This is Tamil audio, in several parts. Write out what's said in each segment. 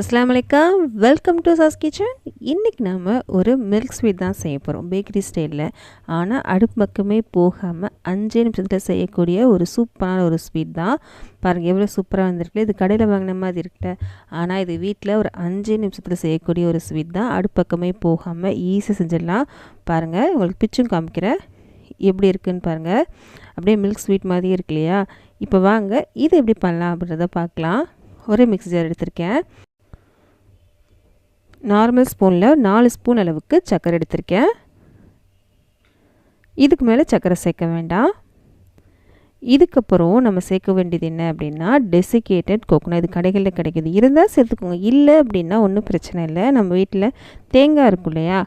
அஸ்லாம் வலைக்கம் வெல்கம் டு சாஸ் கிச்சன் இன்றைக்கி நாம் ஒரு மில்க் ஸ்வீட் தான் செய்ய போகிறோம் பேக்கரி ஸ்டைலில் ஆனால் அடுப்பு பக்கமே போகாமல் அஞ்சே நிமிஷத்தில் செய்யக்கூடிய ஒரு சூப்பரான ஒரு ஸ்வீட் தான். பாருங்கள் எவ்வளோ சூப்பராக வந்திருக்கு இது கடையில் வாங்கின மாதிரி இருக்குல்ல. ஆனால் இது வீட்டில் ஒரு அஞ்சே நிமிஷத்தில் செய்யக்கூடிய ஒரு ஸ்வீட் தான். அடுப்பு பக்கமே போகாமல் ஈஸியாக செஞ்சிடலாம். பாருங்கள் உங்களுக்கு பிச்சும் காமிக்கிறேன். எப்படி இருக்குன்னு பாருங்கள் அப்படியே மில்க் ஸ்வீட் மாதிரி இருக்கு இல்லையா? இப்போ வாங்க இது எப்படி பண்ணலாம் அப்படின்றத பார்க்கலாம். ஒரே மிக்ஸி ஜார் எடுத்திருக்கேன். நார்மல் ஸ்பூனில் நாலு ஸ்பூன் அளவுக்கு சர்க்கரை எடுத்திருக்கேன். இதுக்கு மேலே சர்க்கரை சேர்க்க வேண்டாம். இதுக்கப்புறம் நம்ம சேர்க்க வேண்டியது என்ன அப்படின்னா டெசிகேட்டட் கோகோனட் இது கடைகளில் கிடைக்கிது. இருந்தால் சேர்த்துக்கோங்க. இல்லை அப்படின்னா ஒன்றும் பிரச்சனை இல்லை. நம்ம வீட்டில் தேங்காய் இருக்கும் இல்லையா?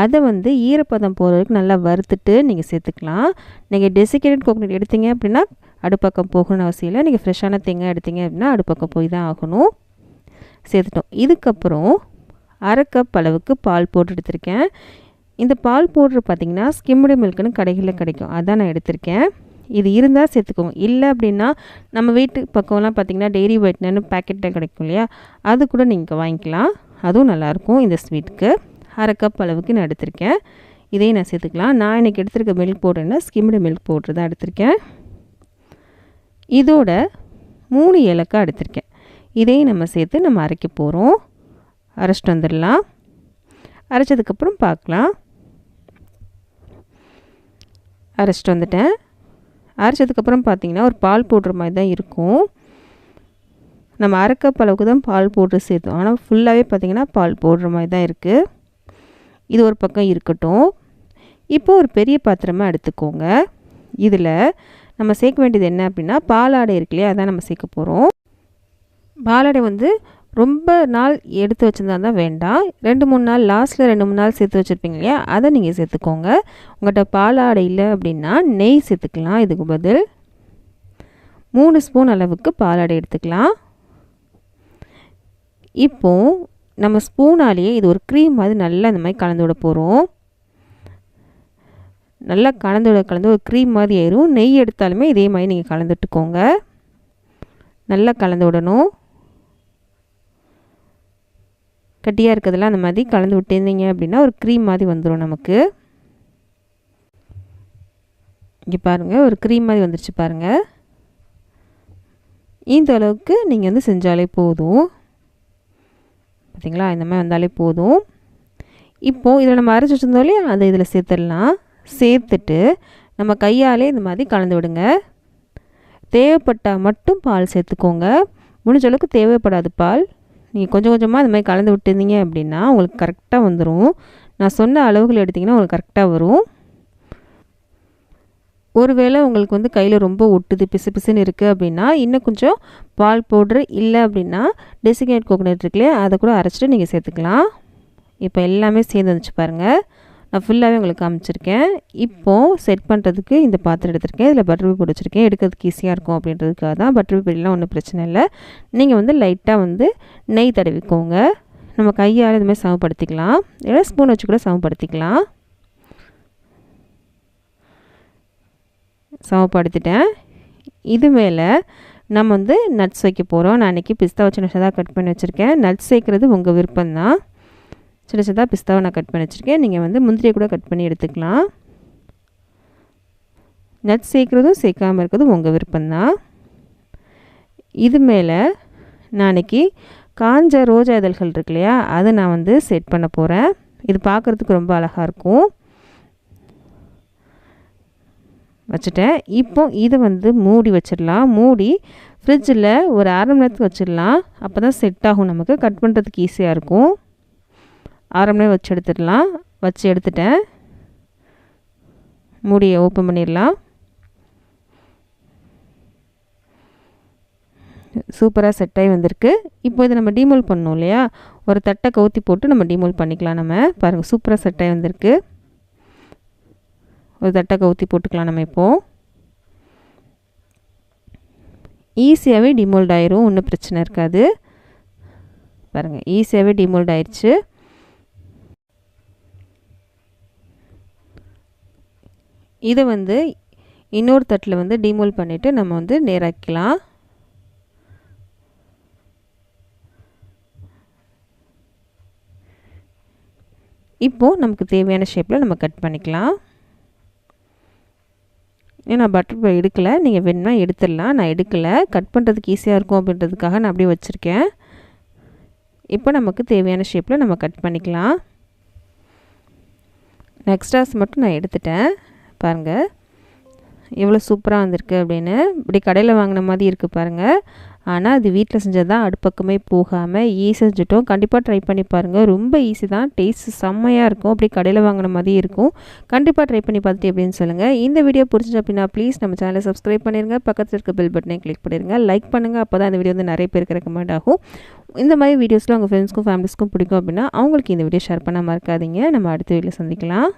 அதை வந்து ஈரப்பதம் போகிற வரைக்கும் நல்லா வறுத்துட்டு நீங்கள் சேர்த்துக்கலாம். நீங்கள் டெசிகேட்டட் கோகோனட் எடுத்தீங்க அப்படின்னா அடுப்பக்கம் போகணும்னு அவசியம் இல்லை. நீங்கள் ஃப்ரெஷ்ஷான தேங்காய் எடுத்தீங்க அப்படின்னா அடுப்பக்கம் போய் தான் ஆகணும். சேர்த்துட்டோம். இதுக்கப்புறம் அரை கப் அளவுக்கு பால் போட்டு எடுத்திருக்கேன். இந்த பால் பவுட்ரு பார்த்திங்கன்னா ஸ்கிம்டு மில்க்குன்னு கடைகளில் கிடைக்கும். அதான் நான் எடுத்திருக்கேன். இது இருந்தால் சேர்த்துக்கோங்க. இல்லை அப்படின்னா நம்ம வீட்டு பக்கம்லாம் பார்த்திங்கன்னா டெய்ரி ஒயிட்னு பேக்கெட்டில் கிடைக்கும் இல்லையா? அது கூட நீங்கள் வாங்கிக்கலாம். அதுவும் நல்லாயிருக்கும் இந்த ஸ்வீட்டுக்கு அரை கப் அளவுக்கு நான் எடுத்திருக்கேன். இதையும் நான் சேர்த்துக்கலாம். நான் இன்றைக்கி எடுத்திருக்க மில்க் போடுறேன்னா ஸ்கிம்டு மில்க் பவுட்ரு தான் எடுத்திருக்கேன். இதோட மூணு ஏலக்காய் எடுத்திருக்கேன். இதையும் நம்ம சேர்த்து நம்ம அரைக்க போகிறோம் அரைச்சிட்டு வந்துடலாம். அரைச்சதுக்கப்புறம் பார்க்கலாம். அரைச்சிட்டு வந்துட்டேன். அரைச்சதுக்கப்புறம் பார்த்திங்கன்னா ஒரு பால் போடுற மாதிரி தான் இருக்கும். நம்ம அரைக்கப் அளவுக்கு தான் பால் போட்டு சேர்த்தோம். ஆனால் ஃபுல்லாகவே பார்த்திங்கன்னா பால் போடுற மாதிரி தான் இருக்குது இது ஒரு பக்கம் இருக்கட்டும். இப்போது ஒரு பெரிய பாத்திரமாக எடுத்துக்கோங்க. இதில் நம்ம சேர்க்க வேண்டியது என்ன அப்படின்னா பாலாடை இருக்கு இல்லையா அதான் நம்ம சேர்க்க போகிறோம் பாலாடை வந்து ரொம்ப நாள் எடுத்து வச்சுருந்தா தான் வேண்டாம். ரெண்டு மூணு நாள் லாஸ்ட்டில் ரெண்டு மூணு நாள் சேர்த்து வச்சுருப்பீங்க இல்லையா? அதை நீங்கள் சேர்த்துக்கோங்க. உங்கள்கிட்ட பாலாடை இல்லை அப்படின்னா நெய் சேர்த்துக்கலாம். இதுக்கு பதில் மூணு ஸ்பூன் அளவுக்கு பாலாடை எடுத்துக்கலாம். இப்போது நம்ம ஸ்பூனாலேயே இது ஒரு க்ரீம் மாதிரி நல்லா இந்த மாதிரி கலந்து விட போகிறோம் நல்லா கலந்து விட கலந்து ஒரு க்ரீம் மாதிரி ஆயிரும். நெய் எடுத்தாலுமே இதே மாதிரி நீங்கள் கலந்துட்டுக்கோங்க. நல்லா கலந்து விடணும். கட்டியாக இருக்கிறதெல்லாம் அந்த மாதிரி கலந்து விட்டுருந்தீங்க அப்படின்னா ஒரு க்ரீம் மாதிரி வந்துடும் நமக்கு. இங்கே பாருங்கள் ஒரு க்ரீம் மாதிரி வந்துருச்சு பாருங்கள் இந்த அளவுக்கு நீங்கள் வந்து செஞ்சாலே போதும். பார்த்திங்களா இந்த மாதிரி வந்தாலே போதும். இப்போது இதில் நம்ம அரைச்சி வச்சுருந்தோம் இல்லையா? அதை இதில் சேர்த்துடலாம். சேர்த்துட்டு நம்ம கையாலே இந்த மாதிரி கலந்து விடுங்க. தேவைப்பட்டால் மட்டும் பால் சேர்த்துக்கோங்க. முடிஞ்ச அளவுக்கு தேவைப்படாது பால் நீங்கள் கொஞ்சம் கொஞ்சமாக அது மாதிரி கலந்து விட்டுருந்தீங்க அப்படின்னா உங்களுக்கு கரெக்டாக வந்துடும் நான் சொன்ன அளவுகள் எடுத்திங்கன்னா உங்களுக்கு கரெக்டாக வரும். ஒருவேளை உங்களுக்கு வந்து கையில் ரொம்ப ஒட்டுது பிசு பிசுன்னு இருக்குது அப்படின்னா இன்னும் கொஞ்சம் பால் பவுட்ரு இல்லை அப்படின்னா டெசிகேட் கோகோனட் இருக்குல்லையே அதை கூட அரைச்சிட்டு நீங்கள் சேர்த்துக்கலாம். இப்போ எல்லாமே சேர்ந்து வந்துச்சு பாருங்கள் நான் ஃபுல்லாகவே உங்களுக்கு காமிச்சிருக்கேன். இப்போது செட் பண்ணுறதுக்கு இந்த பாத்திரம் எடுத்திருக்கேன். இதில் பட்டர் பேப்பர் வச்சுருக்கேன் எடுக்கிறதுக்கு ஈஸியாக இருக்கும் அப்படின்றதுக்காக தான் பட்டர் பேப்பர்லாம் ஒன்றும் பிரச்சனை இல்லை. நீங்கள் வந்து லைட்டாக வந்து நெய் தடவிக்கோங்க. நம்ம கையால் இதுமாதிரி சமப்படுத்திக்கலாம். இல்லை ஸ்பூன் வச்சு கூட சமப்படுத்திக்கலாம். சமப்படுத்திட்டேன். இது மேலே நம்ம வந்து நட்ஸ் வைக்க போகிறோம் நான் அன்றைக்கி பிஸ்தா வச்சு நட்ஸாக கட் பண்ணி வச்சுருக்கேன். நட்ஸ் சேர்க்குறது உங்கள் விருப்பம் தான் சின்ன சின்னதாக பிஸ்தாவை நான் கட் பண்ணி வச்சுருக்கேன். நீங்கள் வந்து முந்திரியை கூட கட் பண்ணி எடுத்துக்கலாம். நட்ஸ் சேர்க்குறதும் சேர்க்காமல் இருக்கிறதும் உங்கள் விருப்பம்தான். இது மேலே நாளைக்கு காஞ்ச ரோஜா இதழ்கள் இருக்கு இல்லையா அதை நான் வந்து செட் பண்ண போகிறேன் இது பார்க்குறதுக்கு ரொம்ப அழகாக இருக்கும். வச்சுட்டேன். இப்போ இதை வந்து மூடி வச்சிடலாம். மூடி ஃப்ரிட்ஜில் ஒரு அரை மணி நேரத்துக்கு வச்சிடலாம். அப்போ தான் செட் ஆகும் நமக்கு. கட் பண்ணுறதுக்கு ஈஸியாக இருக்கும். அரை மணி வச்சு எடுத்துடலாம். வச்சு எடுத்துட்டேன். மூடியை ஓப்பன் பண்ணிடலாம். சூப்பராக செட் ஆகி வந்திருக்கு. இப்போ இதை நம்ம டிமோல் பண்ணோம் இல்லையா? ஒரு தட்டை கவுத்தி போட்டு நம்ம டிமோல் பண்ணிக்கலாம் நம்ம. பாருங்கள் சூப்பராக செட் ஆகி வந்திருக்கு. ஒரு தட்டை கவுத்தி போட்டுக்கலாம் நம்ம இப்போது ஈஸியாகவே டிமோல்ட் ஆயிரும் ஒன்றும் பிரச்சனை இருக்காது. பாருங்கள் ஈஸியாகவே டிமோல்ட் ஆயிடுச்சு இதை வந்து இன்னொரு தட்டில் வந்து டிமோல் பண்ணிவிட்டு நம்ம வந்து நேராக்கலாம் இப்போது நமக்கு தேவையான ஷேப்பில் நம்ம கட் பண்ணிக்கலாம். ஏன்னா நான் பட்டர்ஃப்ளை எடுக்கலை. நீங்கள் வேணும்னா எடுத்துடலாம். நான் எடுக்கலை. கட் பண்ணுறதுக்கு ஈஸியாக இருக்கும் அப்படின்றதுக்காக நான் அப்படியே வச்சுருக்கேன். இப்போ நமக்கு தேவையான ஷேப்பில் நம்ம கட் பண்ணிக்கலாம். எக்ஸ்ட்ராஸ் மட்டும் நான் எடுத்துட்டேன். பாருங்கள் எவ்வளோ சூப்பராக வந்திருக்கு அப்படின்னு. இப்படி கடையில் வாங்கின மாதிரி இருக்குது பாருங்கள் ஆனால் அது வீட்டில் செஞ்சது தான் அடுப்பக்கமே போகாமல் ஈஸி செஞ்சுட்டோம். கண்டிப்பாக ட்ரை பண்ணி பாருங்கள் ரொம்ப ஈஸி தான். டேஸ்ட் செம்மையாக இருக்கும். அப்படி கடையில் வாங்கின மாதிரி இருக்கும். கண்டிப்பாக ட்ரை பண்ணி பார்த்துட்டு எப்படின்னு சொல்லுங்கள் இந்த வீடியோ பிடிச்சிச்சு அப்படின்னா ப்ளீஸ் நம்ம சேனலை சப்ஸ்கிரைப் பண்ணிடுங்க பக்கத்தில் இருக்க பெல் பட்டனை கிளிக் பண்ணிடுங்க லைக் பண்ணுங்கள் அப்போ தான் இந்த வீடியோ வந்து நிறைய பேருக்கு ரெக்கமெண்ட் ஆகும். இந்த மாதிரி வீடியோஸில் உங்கள் ஃப்ரெண்ட்ஸ்க்கும் ஃபேமிலிஸ்க்கும் பிடிக்கும் அப்படின்னா அவங்களுக்கு இந்த வீடியோ ஷேர் பண்ண மறக்காதீங்க நம்ம அடுத்த வீடியோ சந்திக்கலாம்.